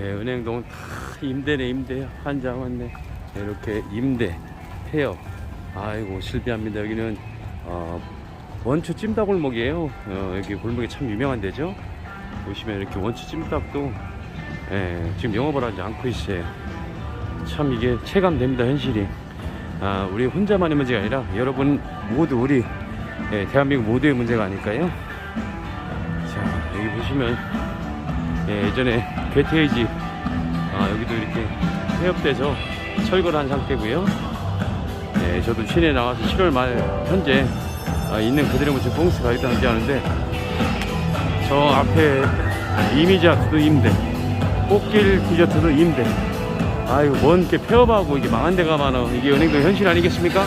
예, 은행동은 다 임대네 임대 한장 왔네. 이렇게 임대 폐업. 아이고 실비합니다. 여기는 어, 원초 찜닭골목이에요. 어, 여기 골목이 참 유명한 데죠? 보시면 이렇게 원초 찜닭도 예, 지금 영업을 하지 않고 있어요. 참 이게 체감됩니다 현실이. 아, 우리 혼자만의 문제가 아니라 여러분 모두 우리 예, 대한민국 모두의 문제가 아닐까요? 자 여기 보시면 예, 예전에 괴테이지 아, 여기도 이렇게 폐업돼서 철거를 한 상태고요. 예, 저도 시내 나와서 7월 말 현재 아, 있는 그대로 무슨 봉스 가겠다는 하는데 저 앞에 이미지 아트도 임대, 꽃길 디저트도 임대. 아이고 뭔 이렇게 폐업하고 이게 망한 데가 많아. 이게 은행도 현실 아니겠습니까?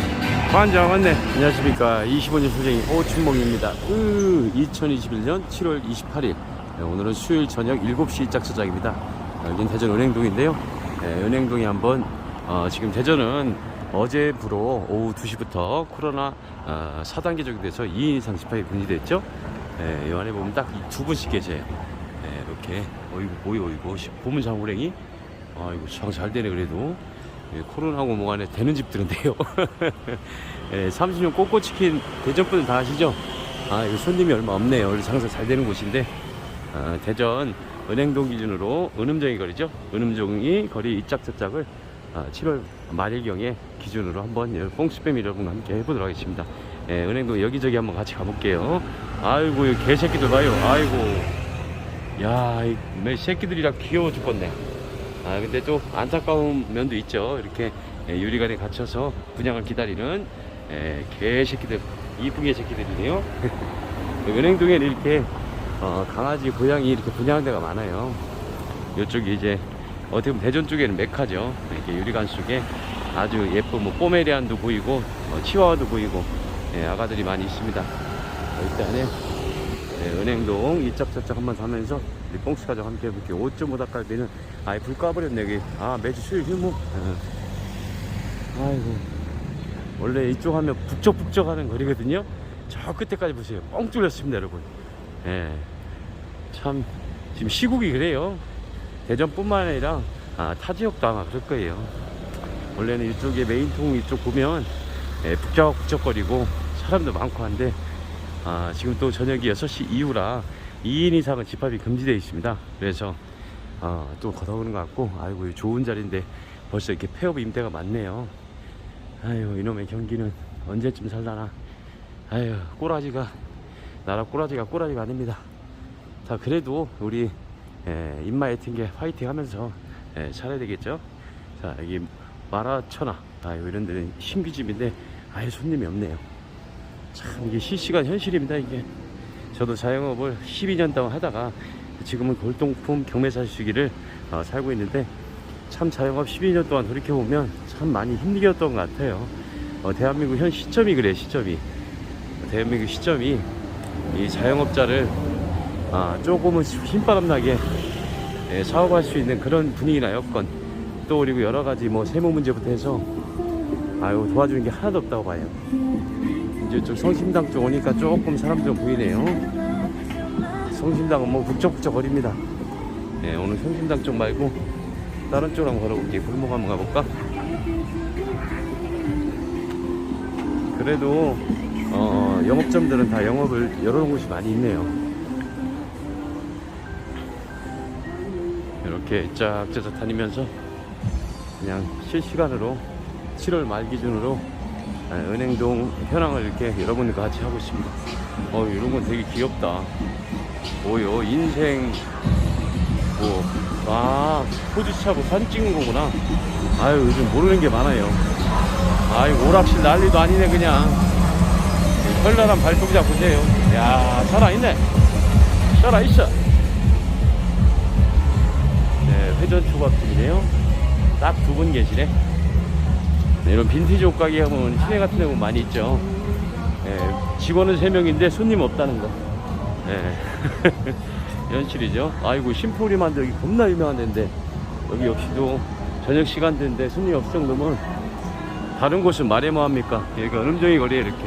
관장 왔네. 안녕하십니까. 25년 소장이 오춘봉입니다. 그 2021년 7월 28일. 네, 오늘은 수요일 저녁 7시 짝저작입니다. 여긴 대전 은행동인데요. 네, 은행동에 한번 어, 지금 대전은 어제부로 오후 2시부터 코로나 어, 4단계 적용돼서 2인 이상 집합이 금지됐죠. 네, 이 안에 보면 딱 두 분씩 계세요. 네, 이렇게 어이구 보이 어이구 보문 장호랭이 아이고 참잘 되네 그래도 예, 코로나하고 뭐간에 되는 집들은데요. 예, 30년 꼬꼬치킨 대전 분들 다 아시죠? 아 이거 손님이 얼마 없네요. 원래 장사 잘 되는 곳인데 아, 대전 은행동 기준으로 은음정이 거리죠. 은음정이 거리 이짝저짝을 아, 7월 말일경에 기준으로 한번 여- 뽕스팸 여러분과 함께 해보도록 하겠습니다. 예, 은행동 여기저기 한번 같이 가볼게요. 아이고 이 개새끼들 봐요. 아이고 야, 이매 새끼들이라 귀여워 죽겠네. 아, 근데 또 안타까운 면도 있죠. 이렇게 예, 유리관에 갇혀서 분양을 기다리는 예, 개새끼들, 이쁜 개새끼들이네요. 은행동에는 이렇게 어, 강아지, 고양이 이렇게 분양한 데가 많아요. 이쪽이 이제 어떻게 보면 대전 쪽에는 메카죠. 이렇게 유리관 속에 아주 예쁜 뭐 포메리안도 보이고 어, 치와와도 보이고 예, 아가들이 많이 있습니다. 어, 일단에 네, 은행동 이짝저짝 한번 사면서 우리 뽕스 가족 함께 해볼게요. 5.5 닭갈비는 아예 불 꺼버렸네 여기. 아 매주 수요일 휴무. 어. 아이고 원래 이쪽 하면 북적북적 하는 거리거든요. 저 끝에까지 보세요. 뻥 뚫렸습니다 여러분. 예. 참 지금 시국이 그래요. 대전뿐만 아니라 아, 타 지역도 아마 그럴 거예요. 원래는 이쪽에 메인통 이쪽 보면 예, 북적북적거리고 사람도 많고 한데 아, 지금 또 저녁이 6시 이후라 2인 이상은 집합이 금지되어 있습니다. 그래서 아, 또 걷어오는 것 같고 아이고 이 좋은 자리인데 벌써 이렇게 폐업 임대가 많네요. 아유 이놈의 경기는 언제쯤 살라나. 아유 꼬라지가 나라 꼬라지가 꼬라지가 아닙니다. 자 그래도 우리 예, 튄게 화이팅 하면서 예, 살아야 되겠죠. 자 여기 마라천하 아유 이런 데는 신규집인데 아예 손님이 없네요. 참 이게 실시간 현실입니다 이게 저도 자영업을 12년 동안 하다가 지금은 골동품 경매사 시기를 어, 살고 있는데 참 자영업 12년 동안 돌이켜보면 참 많이 힘들었던 것 같아요 어, 대한민국 현 시점이 그래 시점이 대한민국 시점이 이 자영업자를 아, 조금은 힘바람 나게 예, 사업할 수 있는 그런 분위기나 여건 또 그리고 여러 가지 뭐 세무 문제부터 해서 아유 도와주는 게 하나도 없다고 봐요 이제 좀 성심당 쪽 오니까 조금 사람 좀 보이네요. 성심당은 뭐 북적북적 거립니다. 네, 오늘 성심당 쪽 말고 다른 쪽으로 한번 걸어볼게요. 골목 한번 가볼까? 그래도 어, 영업점들은 다 영업을 열어놓은 곳이 많이 있네요. 이렇게 쫙쫙 다니면서 그냥 실시간으로 7월 말 기준으로 네, 은행동 현황을 이렇게 여러분과 같이 하고 있습니다. 어, 이런 건 되게 귀엽다. 뭐요? 인생, 뭐, 아, 포즈 차고 사진 찍는 거구나. 아유, 요즘 모르는 게 많아요. 아이, 오락실 난리도 아니네, 그냥. 이 현란한 발동작 보세요. 야, 살아있네. 살아있어. 네, 회전 초밥집이네요. 딱 두 분 계시네. 네, 이런 빈티지 옷 가게 하면 시내 같은 데 보면 많이 있죠. 예, 직원은 3명인데 손님 없다는 거. 예. 현실이죠. 아이고, 심포리만도 여기 겁나 유명한 데인데, 여기 역시도 저녁 시간대인데 손님이 없을 정도면, 다른 곳은 말해 뭐합니까? 여기가 음정이 거리에 이렇게.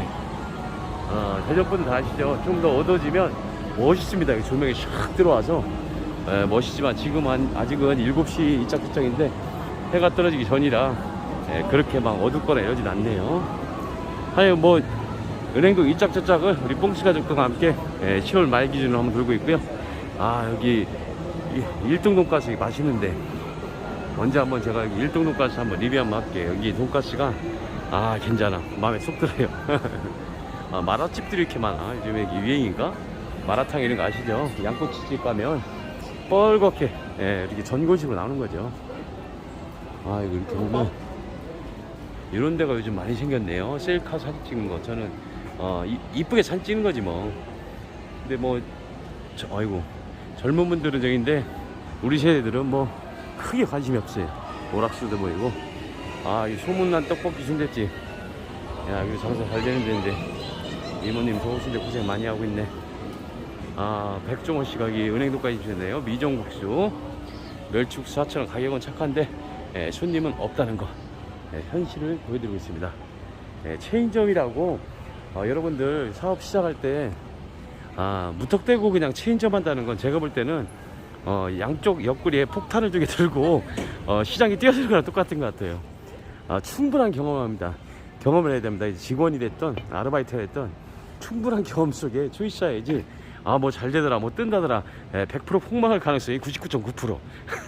어, 대전분 다 아시죠? 좀 더 어두워지면 멋있습니다. 조명이 샥 들어와서. 에, 멋이지만 지금 한 아직은 7시 이짝저짝인데 해가 떨어지기 전이라 에, 그렇게 막 어둡거나 이러진 않네요. 하여 뭐 은행동 이짝저짝을 우리 뽕치 가족들과 함께 에, 10월 말 기준으로 한번 돌고 있고요. 아 여기 이- 일등 돈가스 여기 맛있는데 언제 한번 제가 여기 일등 돈가스 한번 리뷰 한번 할게요. 여기 돈가스가 아 괜찮아 마음에 쏙 들어요. 아, 마라집들이 이렇게 많아 요즘에 유행인가? 마라탕 이런 거 아시죠? 양꼬치집 가면 뻘겋게 예, 이렇게 전골식으로 나오는 거죠. 아 이거 이렇게 보면 이런 데가 요즘 많이 생겼네요. 셀카 사진 찍는 거 저는 어 이, 이쁘게 사진 찍는 거지 뭐. 근데 뭐 저, 아이고 젊은 분들은 저긴데 우리 세대들은 뭐 크게 관심이 없어요. 오락수도 보이고 아 이 소문난 떡볶이 순대집 야 이거 장사 잘 되는 데인데 이모님 더우신데 고생 많이 하고 있네. 아 백종원 여기 은행도까지 주셨네요. 미정국수 멸치국수 4,000원 가격은 착한데 예, 손님은 없다는 거 예, 현실을 보여드리고 있습니다. 예, 체인점이라고 어, 여러분들 사업 시작할 때 아, 무턱대고 그냥 체인점 한다는 건 제가 볼 때는 어, 양쪽 옆구리에 폭탄을 두개 들고 어, 시장에 뛰어들 거랑 똑같은 것 같아요. 아, 충분한 경험합니다. 경험을 해야 됩니다. 직원이 됐던 아르바이트가 됐던 충분한 경험 속에 초이스해야지 아 뭐 잘 되더라 뭐 뜬다더라. 예, 100% 폭망할 가능성이 99.9%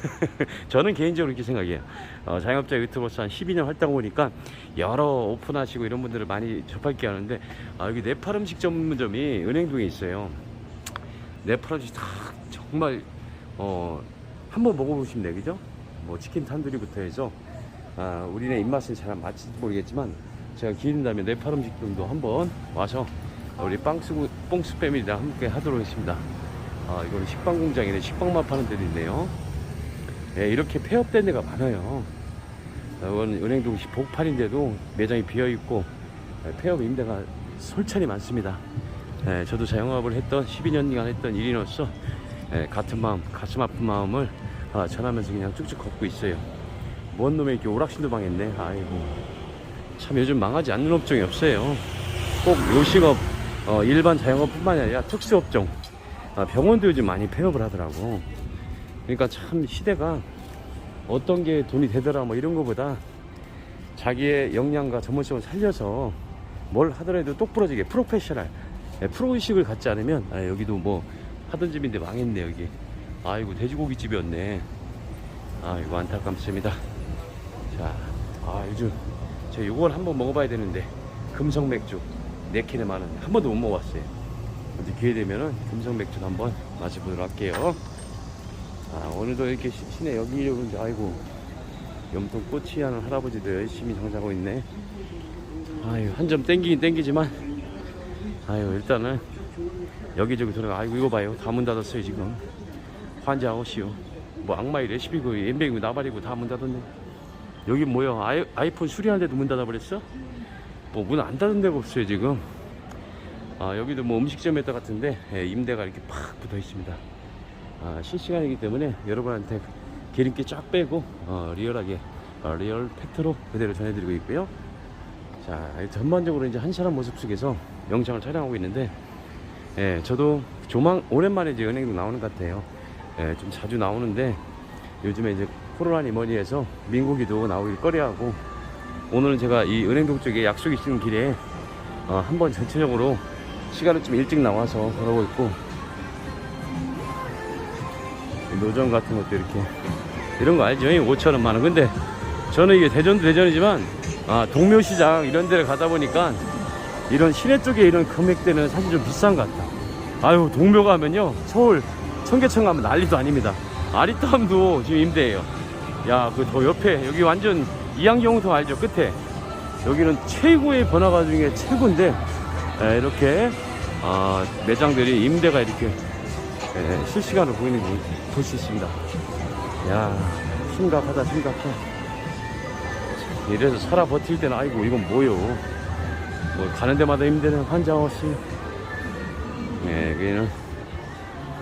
저는 개인적으로 이렇게 생각해요. 어, 자영업자 유튜버로서 한 12년 활동 보니까 여러 오픈하시고 이런 분들을 많이 접할게 하는데 아, 여기 네팔 음식 전문점이 은행동에 있어요. 네팔 음식 다 정말 어, 한번 먹어보시면 돼 그죠? 뭐 치킨 탄두리부터 해서 아, 우리네 입맛에 잘 맞을지 모르겠지만 제가 기회 된다면 네팔 음식점도 한번 와서 우리 빵수 뽕수 패밀리랑 함께 하도록 하겠습니다. 아, 이거는 식빵 공장이네. 식빵만 파는 데도 있네요. 예, 이렇게 폐업된 데가 많아요. 아, 이건 은행동시 복판인데도 매장이 비어 있고 예, 폐업 임대가 솔찬히 많습니다. 예, 저도 자영업을 했던 12년간 했던 일인으로서 예, 같은 마음, 가슴 아픈 마음을 아, 전하면서 그냥 쭉쭉 걷고 있어요. 뭔 놈의 이렇게 오락실도 망했네. 아이고. 참 요즘 망하지 않는 업종이 없어요. 꼭 요식업, 어, 일반 자영업뿐만이 아니라 특수업종, 아, 병원도 요즘 많이 폐업을 하더라고. 그러니까 참 시대가 어떤 게 돈이 되더라 뭐 이런 거보다 자기의 역량과 전문성을 살려서 뭘 하더라도 똑부러지게 프로페셔널, 예, 프로의식을 갖지 않으면 아, 여기도 뭐 하던 집인데 망했네 여기. 아이고 돼지고기 집이었네. 아이고 안타깝습니다. 자, 아 요즘 저 이걸 한번 먹어봐야 되는데 금성 맥주 네 캔에 만 원. 한 번도 못 먹어봤어요. 언제 기회 되면은 금성 맥주 한번 마셔보도록 할게요. 아 오늘도 이렇게 시- 시내 여기저기 아이고 염통 꽃이 하는 할아버지도 열심히 장사하고 있네. 아유 한 점 땡기긴 땡기지만 아유 일단은 여기저기 들어가 아이고 이거 봐요 다 문 닫았어요 지금 환자하시오 뭐 악마의 레시피고 엠뱅이고 나발이고 다 문 닫았네 여기 뭐야 아이, 아이폰 수리하는데도 문 닫아버렸어? 뭐 문 안 닫은 데가 없어요 지금. 아 여기도 뭐 음식점에다 같은데 예, 임대가 이렇게 팍 붙어 있습니다. 아, 실시간이기 때문에 여러분한테 기름기 쫙 빼고 어, 리얼하게 어, 리얼 팩트로 그대로 전해드리고 있고요. 자 전반적으로 이제 한 사람 모습 속에서 영상을 촬영하고 있는데 예, 저도 조망 오랜만에 이제 은행도 나오는 것 같아요. 예, 좀 자주 나오는데 요즘에 이제 코로나니 뭐니 해서 민국이도 나오길 꺼려하고 오늘은 제가 이 은행동 쪽에 약속이 있는 길에 어, 한번 전체적으로 시간을 좀 일찍 나와서 걸어오고 있고 이 노점 같은 것도 이렇게 이런 거 알죠? 5천원 만원. 근데 저는 이게 대전도 대전이지만 아, 동묘시장 이런 데를 가다 보니까 이런 시내 쪽에 이런 금액대는 사실 좀 비싼 것 같다. 아유 동묘 가면요 서울 청계천 가면 난리도 아닙니다. 아리따움도 지금 임대예요. 야그 더 옆에 여기 완전 이양경통 알죠 끝에. 여기는 최고의 번화가 중에 최고인데 에, 이렇게 아, 매장들이 임대가 이렇게 에, 실시간으로 보이는 거볼수 있습니다. 야 심각하다 심각해. 이래서 살아 버틸 때는 아이고 이건 뭐요? 뭐 가는 데마다 힘드는 환자 없이. 네, 여기는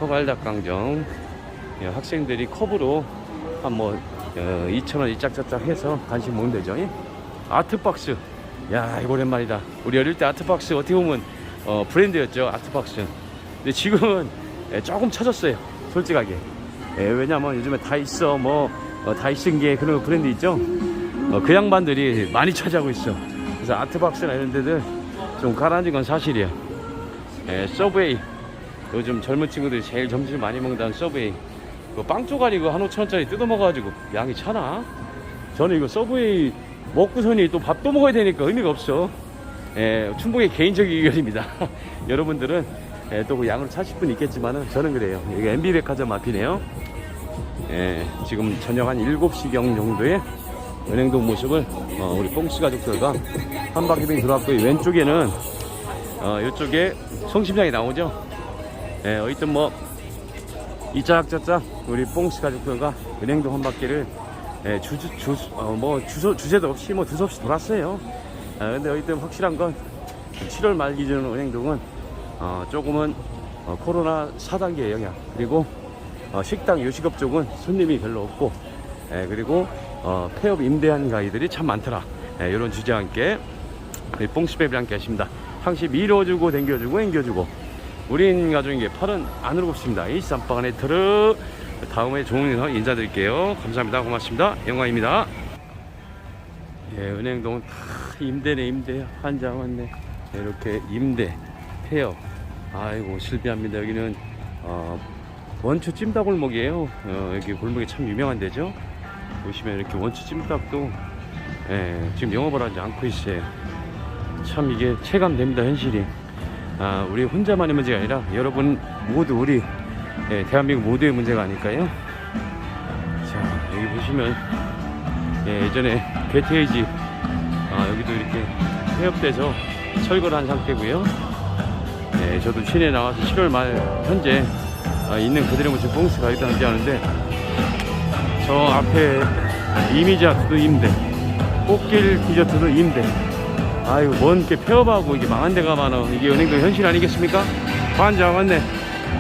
허갈닭강정. 예, 학생들이 컵으로 한뭐 어, 2,000원 이짝저짝 해서 간식 먹는 데죠 예? 아트박스 야 이거 오랜만이다 우리 어릴 때 아트박스 어떻게 보면 어, 브랜드였죠 아트박스 근데 지금은 예, 조금 쳐졌어요 솔직하게 예, 왜냐면 요즘에 다 있어 뭐 어, 다 있은 게 그런 브랜드 있죠. 어, 그 양반들이 많이 차지하고 있어. 그래서 아트박스나 이런 데들 좀 가라앉은 건 사실이야. 예, 서브웨이 요즘 젊은 친구들이 제일 점심 많이 먹는다는 서브웨이 그빵 쪼가리 이거 한 5천원짜리 뜯어먹어가지고 양이 차나? 저는 이거 서브웨이 먹고서니 또 밥도 먹어야 되니까 의미가 없어. 예, 충분히 개인적인 의견입니다. 여러분들은 예, 또그 양으로 차실 분 있겠지만은 저는 그래요. 이게 MB백화점 앞이네요. 예, 지금 저녁 한 7시경 정도에 은행동 모습을 어, 우리 뽕씨 가족들과 한 바퀴 빙 돌았고요. 왼쪽에는 어, 이쪽에 성심장이 나오죠. 예, 어쨌든 뭐 이짝저짝 우리 뽕씨 가족들과 은행동 한 바퀴를 예, 주, 주, 주, 어, 뭐 주소, 주제도 없이 뭐 두서없이 돌았어요. 아, 근데 어쨌든 확실한 건 7월 말 기준 은행동은 어, 조금은 어, 코로나 4단계 영향 그리고 어, 식당 요식업 쪽은 손님이 별로 없고 예, 그리고 어, 폐업 임대한 가이들이 참 많더라. 예, 이런 주제와 함께 뽕씨베이비 함께 하십니다. 항시 밀어주고 당겨주고 앵겨주고 우린 가족에게 팔은 안으로 굽습니다. 이 쌈빵 안에 들어 다음에 좋은 인사 인사드릴게요. 감사합니다. 고맙습니다. 영광입니다. 예, 은행동 다 임대네 임대 한장 왔네. 이렇게 임대 폐업. 아이고 실비합니다. 여기는 어, 원추 찜닭 골목이에요. 어, 여기 골목이 참 유명한 데죠. 보시면 이렇게 원추 찜닭도 예, 지금 영업을 하지 않고 있어요. 참 이게 체감됩니다 현실이. 아, 우리 혼자만의 문제가 아니라 여러분 모두 우리 예, 대한민국 모두의 문제가 아닐까요? 자 여기 보시면 예, 예전에 괴테이지 아, 여기도 이렇게 폐업돼서 철거를 한 상태고요. 예, 저도 시내에 나와서 7월 말 현재 아, 있는 그들의 모습 뽕스 가이드 함께 하는데 저 앞에 이미지아트도 임대 꽃길 디저트도 임대 아이고 뭔 이렇게 폐업하고 이게 망한 데가 많아 이게 은행동 현실 아니겠습니까? 환장 왔네